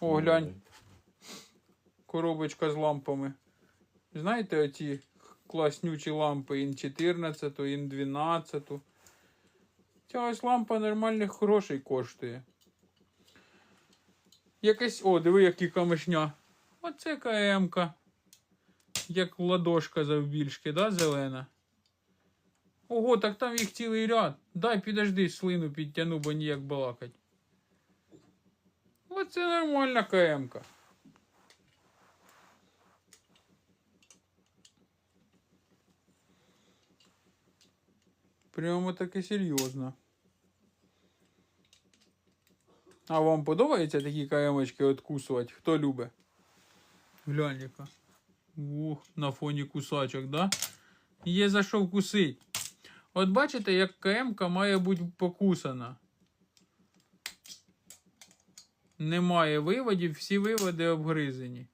О, глянь. Коробочка з лампами. Знаєте, оті класнючі лампи ін 14, ін 12. Ця ось лампа нормальних грошей коштує. Якась. О, диви, які камешня. Оце КМ-ка. Як ладошка завбільшки, да, зелена? Ого, так там їх цілий ряд. Дай підожди, слину підтягну, бо ніяк балакать. Оце нормальна КМ-ка. Прямо таки серйозно. А вам подобаються такі КМочки откусувати? Хто любить? Глянь яка. Ух, на фоні кусачок, да? Є за що вкусить. От бачите, як КМ має бути покусана. Немає виводів, всі виводи обгризені.